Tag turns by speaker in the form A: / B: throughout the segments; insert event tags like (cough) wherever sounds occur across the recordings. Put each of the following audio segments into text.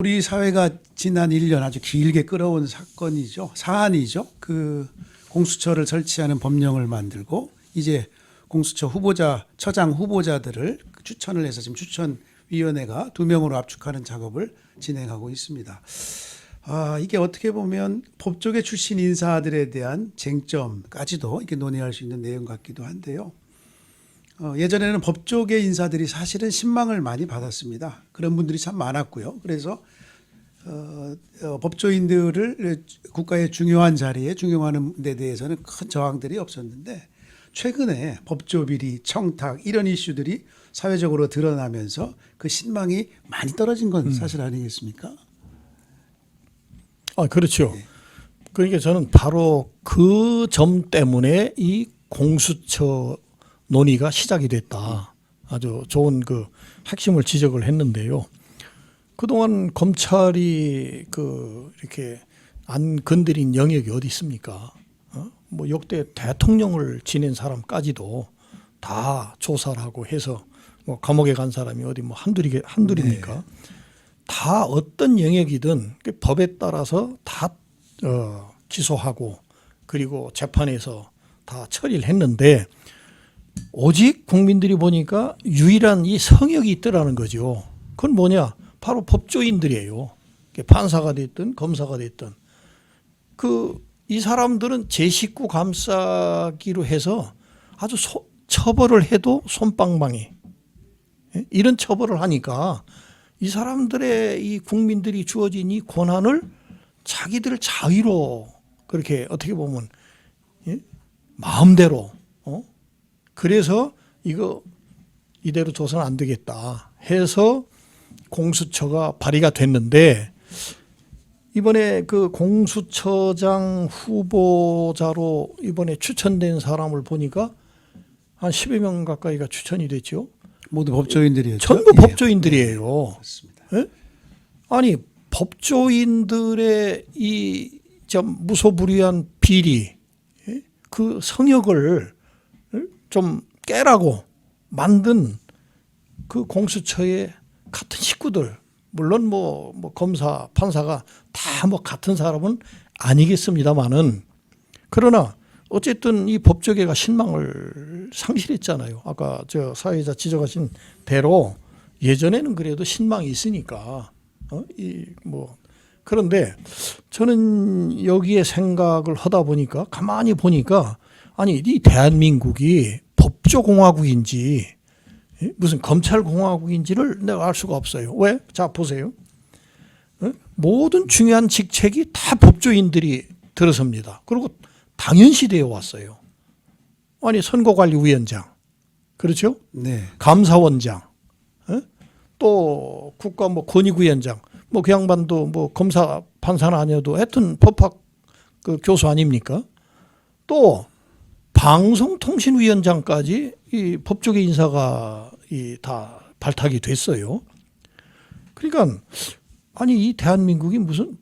A: 우리 사회가 지난 1년 아주 길게 끌어온 사건이죠. 사안이죠. 그 공수처를 설치하는 법령을 만들고 이제 공수처 후보자, 처장 후보자들을 추천을 해서 지금 추천위원회가 두 명으로 압축하는 작업을 진행하고 있습니다. 아, 이게 어떻게 보면 법조계 출신 인사들에 대한 쟁점까지도 이렇게 논의할 수 있는 내용 같기도 한데요. 어, 예전에는 법조계 인사들이 사실은 신망을 많이 받았습니다. 그런 분들이 참 많았고요. 그래서 어, 어, 법조인들을 국가의 중요한 자리에 중용하는 데 대해서는 큰 저항들이 없었는데 최근에 법조 비리, 청탁 이런 이슈들이 사회적으로 드러나면서 그 신망이 많이 떨어진 건 사실 아니겠습니까?
B: 아, 그렇죠. 그러니까 저는 바로 그 점 때문에 이 공수처 논의가 시작이 됐다. 아주 좋은 그 핵심을 지적을 했는데요. 그동안 검찰이 그 이렇게 안 건드린 영역이 어디 있습니까? 어? 뭐 역대 대통령을 지낸 사람까지도 다 조사를 하고 해서 뭐 감옥에 간 사람이 어디 뭐 한둘이 한둘입니까? 다 어떤 영역이든 그 법에 따라서 다 어, 기소하고 그리고 재판에서 다 처리를 했는데 오직 국민들이 보니까 유일한 이 성역이 있더라는 거죠. 그건 뭐냐? 바로 법조인들이에요. 판사가 됐든 검사가 됐든 그 이 사람들은 제 식구 감싸기로 해서 아주 소- 처벌을 해도 손방망이 예? 이런 처벌을 하니까 이 사람들의 이 국민들이 주어진 이 권한을 자기들 자위로 그렇게 어떻게 보면 예? 마음대로 어? 그래서 이거 이대로 둬서는 안 되겠다 해서 공수처가 발의가 됐는데 이번에 그 공수처장 후보자로 이번에 추천된 사람을 보니까 한 10여 명 가까이가 추천이 됐죠.
A: 모두 법조인들이었죠.
B: 전부
A: 예,
B: 법조인들이에요.
A: 그렇습니다.
B: 아니 법조인들의 이좀 무소불위한 비리, 예? 그 성역을 좀 깨라고 만든 그 공수처의 같은 식구들, 물론 뭐, 뭐 검사, 판사가 다 뭐 같은 사람은 아니겠습니다만은 그러나 어쨌든 이 법조계가 신망을 상실했잖아요. 아까 저 사회자 지적하신 대로 예전에는 그래도 신망이 있으니까 어? 이뭐 그런데 저는 여기에 생각을 하다 보니까 가만히 보니까 아니 이 대한민국이 법조공화국인지 예? 무슨 검찰공화국인지를 내가 알 수가 없어요. 왜? 자 보세요. 어? 모든 중요한 직책이 다 법조인들이 들어섭니다. 그리고 당연시 되어 왔어요. 아니 선거관리위원장 그렇죠?
A: 네.
B: 감사원장, 어? 또 국가 뭐 권익위원장, 뭐 그 양반도 뭐 검사 판사는 아니어도 하여튼 법학 그 교수 아닙니까? 또 방송통신위원장까지 이 법조계 인사가 이 다 발탁이 됐어요. 그러니까 아니 이 대한민국이 무슨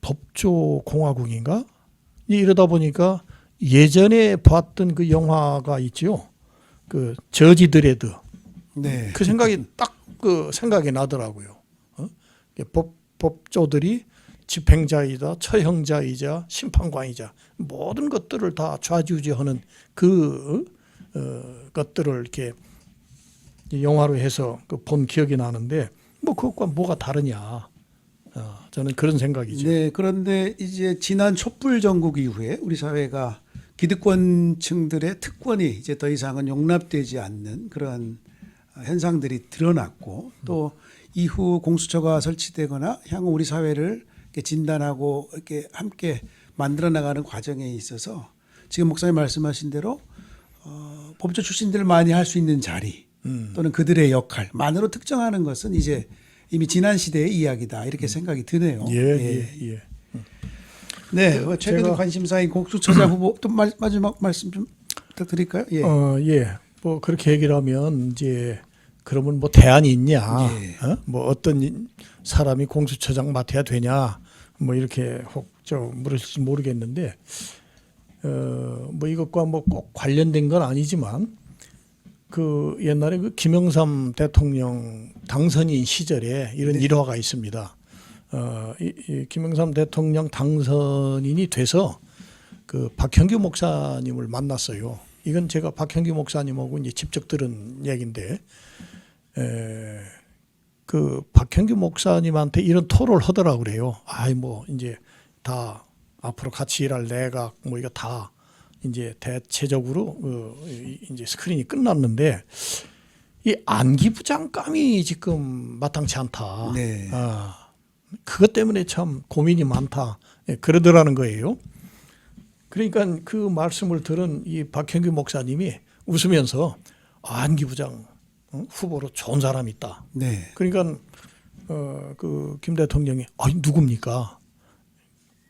B: 법조 공화국인가? 이러다 보니까 예전에 봤던 그 영화가 있죠. 그 저지 드레드.
A: 네.
B: 그 생각이 딱 그 생각이 나더라고요. 어? 법 법조들이 집행자이자 처형자이자 심판관이자 모든 것들을 다 좌지우지하는 그 어, 것들을 이렇게 이 영화로 해서 그본 기억이 나는데 뭐 그것과 뭐가 다르냐? 어, 저는 그런 생각이죠.
A: 네, 그런데 이제 지난 촛불 전국 이후에 우리 사회가 기득권층들의 특권이 이제 더 이상은 용납되지 않는 그런 현상들이 드러났고 또 이후 공수처가 설치되거나 향후 우리 사회를 이렇게 진단하고 이렇게 함께 만들어 나가는 과정에 있어서 지금 목사님 말씀하신 대로 어, 법조 출신들 많이 할 수 있는 자리 또는 그들의 역할만으로 특정하는 것은 이제 이미 지난 시대의 이야기다 이렇게 생각이 드네요.
B: 예, 예, 예.
A: 네, 어, 최근 관심사인 공수처장 후보 또 마, 마지막 말씀 좀 부탁드릴까요? 예.
B: 어, 예. 뭐 그렇게 얘기를 하면 이제 그러면 뭐 대안이 있냐?
A: 예.
B: 어? 뭐 어떤 사람이 공수처장 맡아야 되냐? 뭐 이렇게 혹 저 물으실지 모르겠는데 어, 뭐 이것과 뭐 꼭 관련된 건 아니지만 그 옛날에 그 김영삼 대통령 당선인 시절에 이런 일화가 있습니다. 어, 이, 이 김영삼 대통령 당선인이 돼서 그 박형규 목사님을 만났어요. 이건 제가 박형규 목사님하고 이제 직접 들은 얘기인데, 에, 그 박형규 목사님한테 이런 토를 하더라 그래요. 아이 뭐 이제 다 앞으로 같이 일할 내각 뭐 이거 다 이제 대체적으로 어, 이- 이제 스크린이 끝났는데 이 안기부장감이 지금 마땅치 않다.
A: 네.
B: 아, 그것 때문에 참 고민이 많다. 예, 그러더라는 거예요. 그러니까 그 말씀을 들은 이 박형규 목사님이 웃으면서 아, 안기부장 어, 후보로 좋은 사람이 있다.
A: 네.
B: 그러니까 어, 그 김 대통령이 아 누굽니까?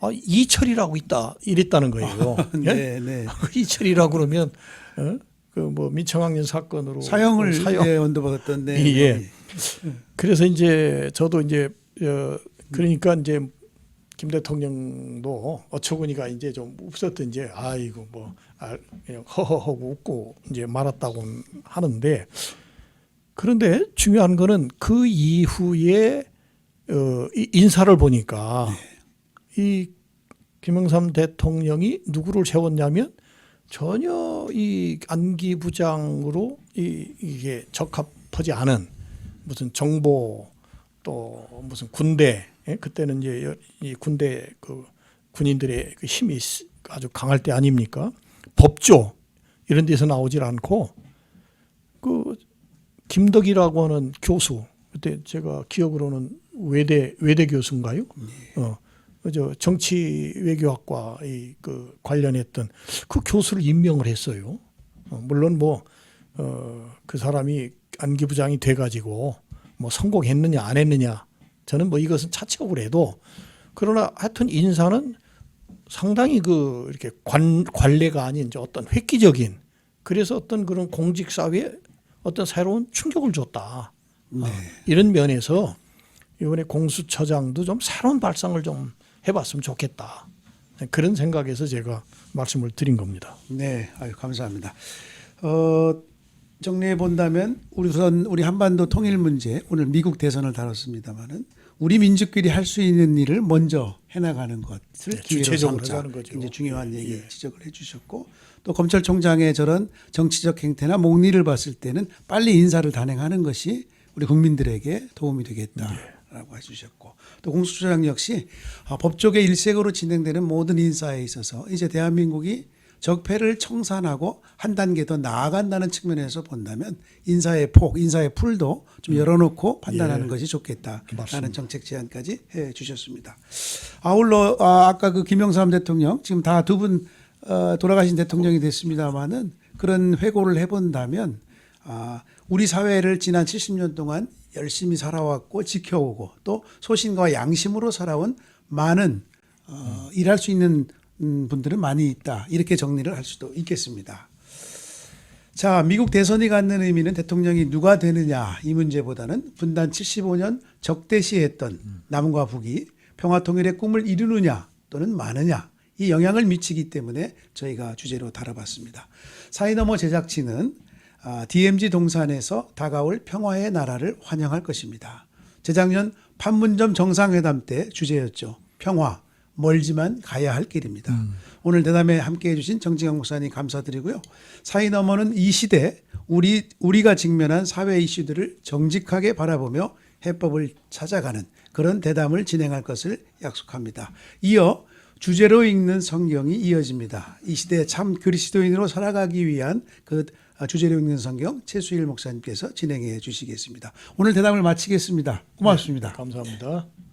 B: 아 이철이라고 있다 이랬다는 거예요. (laughs) 예?
A: 네, (laughs) 네.
B: 이철이라고 그러면 어? 그뭐 민청학년 사건으로
A: 사형을
B: 사형
A: 예, 언도받았던 네.
B: 예. 그래서 이제 저도 이제 어 그러니까 이제 김 대통령도 어처구니가 이제 좀 없었던 이제 아이고 뭐 아, 그냥 허허하고 웃고 이제 말았다고 하는데 그런데 중요한 거는 그 이후에 어, 이 인사를 보니까 이 김영삼 대통령이 누구를 세웠냐면 전혀 이 안기 부장으로 이 이게 적합하지 않은 무슨 정보 또 무슨 군대 예? 그때는 이제 여- 이 군대 그 군인들의 그 힘이 시- 아주 강할 때 아닙니까? 법조 이런 데서 나오질 않고 그 김덕이라고 하는 교수 그때 제가 기억으로는 외대 외대 교수인가요? 어. 그저 정치 외교학과 이그 관련했던 그 교수를 임명을 했어요. 어, 물론 뭐 어, 그 사람이 안기 부장이 돼 가지고 뭐 성공했느냐 안 했느냐 저는 뭐 이것은 차치하고 해도 그러나 하여튼 인사는 상당히 그 이렇게 관 관례가 아닌 이제 어떤 획기적인 그래서 어떤 그런 공직 사회에 어떤 새로운 충격을 줬다.
A: 네.
B: 어, 이런 면에서 이번에 공수처장도 좀 새로운 발상을 좀 해봤으면 좋겠다. 그런 생각에서 제가 말씀을 드린 겁니다.
A: 네, 아유 감사합니다. 어, 정리해 본다면 우리 우선 우리 한반도 통일 문제 오늘 미국 대선을 다뤘습니다만은 우리 민족끼리 할 수 있는 일을 먼저 해나가는 것을
B: 네,
A: 기회로 삼자. 굉장히 중요한 얘기
B: 예.
A: 지적을 해주셨고 또 검찰총장의 저런 정치적 행태나 목리를 봤을 때는 빨리 인사를 단행하는 것이 우리 국민들에게 도움이 되겠다라고 해주셨고 또 공수처장 역시 아, 법조계 일색으로 진행되는 모든 인사에 있어서 이제 대한민국이 적폐를 청산하고 한 단계 더 나아간다는 측면에서 본다면 인사의 폭, 인사의 풀도 좀 열어놓고 판단하는
B: 예.
A: 것이 좋겠다라는. 정책 제안까지 해 주셨습니다. 아울러 아, 아까 그 김영삼 대통령 지금 다 두 분 어, 돌아가신 대통령이 됐습니다마는 그런 회고를 해본다면 아, 우리 사회를 지난 70년 동안 열심히 살아왔고 지켜오고 또 소신과 양심으로 살아온 많은 어, 일할 수 있는 음, 분들은 많이 있다 이렇게 정리를 할 수도 있겠습니다. 자, 미국 대선이 갖는 의미는 대통령이 누가 되느냐 이 문제보다는 분단 75년 적대시했던 남과 북이 평화 통일의 꿈을 이루느냐 또는 마느냐 이 영향을 미치기 때문에 저희가 주제로 다뤄봤습니다. 사이너머 제작진은 아, DMZ 동산에서 다가올 평화의 나라를 환영할 것입니다. 재작년 판문점 정상회담 때 주제였죠. 평화 멀지만 가야 할 길입니다. 오늘 대담에 함께해 주신 정지강 목사님 감사드리고요. 사이 너머는 이 시대 우리 우리가 직면한 사회 이슈들을 정직하게 바라보며 해법을 찾아가는 그런 대담을 진행할 것을 약속합니다. 이어 주제로 읽는 성경이 이어집니다. 이 시대에 참 그리스도인으로 살아가기 위한 그 주제로 읽는 성경 최수일 목사님께서 진행해 주시겠습니다. 오늘 대담을 마치겠습니다. 고맙습니다.
B: 감사합니다. 예.